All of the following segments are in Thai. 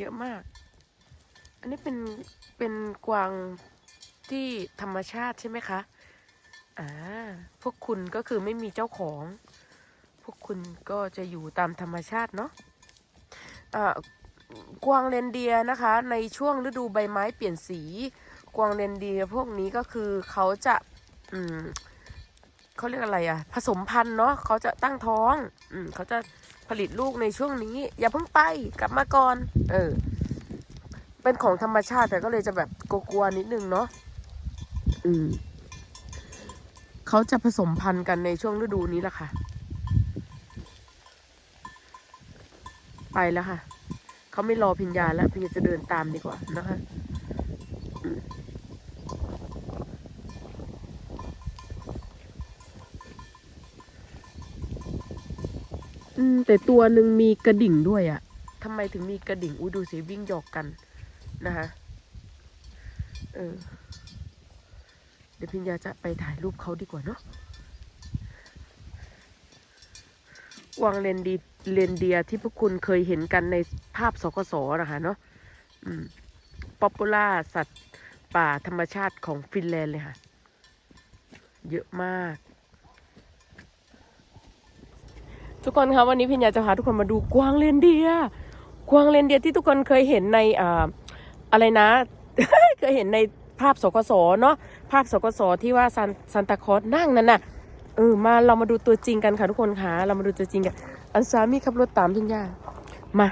เยอะมาก อันนี้เป็นเป็นกวางที่ธรรมชาติใช่ไหมคะ อ่า พวกคุณก็คือไม่มีเจ้าของ พวกคุณก็จะอยู่ตามธรรมชาติเนาะอ่ากวางเรนเดียร์นะคะ ในช่วงฤดูใบไม้เปลี่ยนสี กวางเรนเดียร์พวกนี้ก็คือเขาจะอืมเขาเรียกอะไรอะผสมพันธุ์เนาะเขาจะตั้งท้อง อืมเขาจะ ผลิตลูกในช่วงนี้ อย่าเพิ่งไปกลับมาก่อน เออ เป็นของธรรมชาติแต่ก็เลยจะแบบกลัวๆนิดนึงเนาะอืมเขาจะผสมพันธุ์กันในช่วงฤดูนี้แหละค่ะ ไปแล้วค่ะ เขาไม่รอพิญญาแล้วพิญญาจะเดินตามดีกว่านะคะ อืม แต่ตัวหนึ่งมีกระดิ่งด้วยอะ่ะทำไมถึงมีกระดิ่งอุ้ดูสิวิ่งหยอกกันนะคะเออเดี๋ยวพิญญาจะไปถ่ายรูปเขาดีกว่าเนาะวางเลนดีเลนเดียที่พวกคุณเคยเห็นกันในภาพสกสนะคะเนาะอืมป๊อปปูล่าสัตว์ป่าธรรมชาติของฟินแลนด์เลยค่ะ เยอะมาก ทุกคนคะวันนี้พิญญาจะพาทุกคนมาดูกวางเรนเดียกวางเรนเดียที่ทุกคนเคยเห็นในอ่าอะไรนะ เคยเห็นในภาพสกสเนาะภาพสกสที่ว่าซันซันตาคอสนั่งนั่นน่ะเออมาเรามาดูตัวจริงกันค่ะทุกคนค่ะเรามาดูตัวจริงกันอันสามีขับรถตามพิญญามา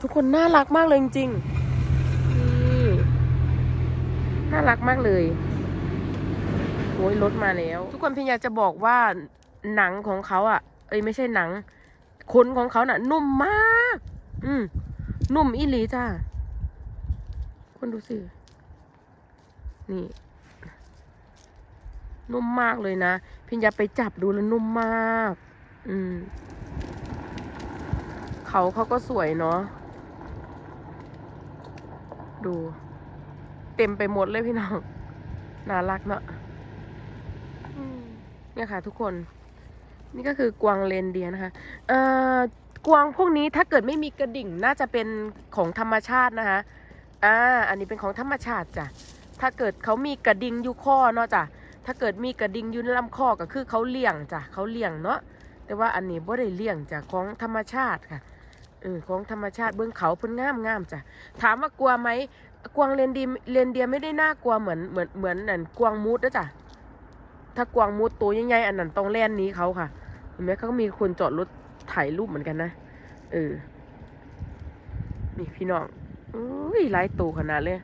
ทุกคนน่ารักมากเลยจริงๆนี่น่ารักมากเลยโอ้ยรถมาแล้ว ทุกคนพิญญาจะบอกว่าหนังของเขาอะ อ้ยไม่ใช่หนังขนของเขาน่ะ นุ่มมาก อืมนุ่มอีหลีจ้าคนดูสิ นี่ นุ่มมากเลยนะ พิญญาไปจับดูแล้วนุ่มมาก อืม เขาเขาก็สวยเนาะ ดู เต็มไปหมดเลยพี่น้อง น่ารักเนาะอืมเนี่ยค่ะทุกคน นี่ก็คือกวางเรนเดียนะคะเอ่อกวางพวกนี้ถ้าเกิดไม่มีกระดิ่งน่าจะเป็นของธรรมชาตินะคะอ่าอันนี้เป็นของธรรมชาติจ้ะถ้าเกิดเขามีกระดิ่งอยู่ข้อเนาะจ้ะถ้าเกิดมีกระดิ่งอยู่ในลำคอก็คือเขาเลี้ยงจ้ะเขาเลี้ยงเนาะแต่ว่าอันนี้บ่ได้เลี้ยงจ้ะของธรรมชาติค่ะเออของธรรมชาติเบื้องเขาเพิ่นงามงามจ้ะถามว่ากลัวไหมกวางเรนเดียเรนเดียไม่ได้น่ากลัวเหมือนเหมือนเหมือนนั่นกวางมูดนะจ้ะถ้ากวางมูดตัวใหญ่ๆอันนั้นต้องแล่นหนี้เขาค่ะ เห็นไหมเขาก็มีคนจอดรถถ่ายรูปเหมือนกันนะ เออ นี่พี่น้องอุ้ยไล่ตัวขนาดเลย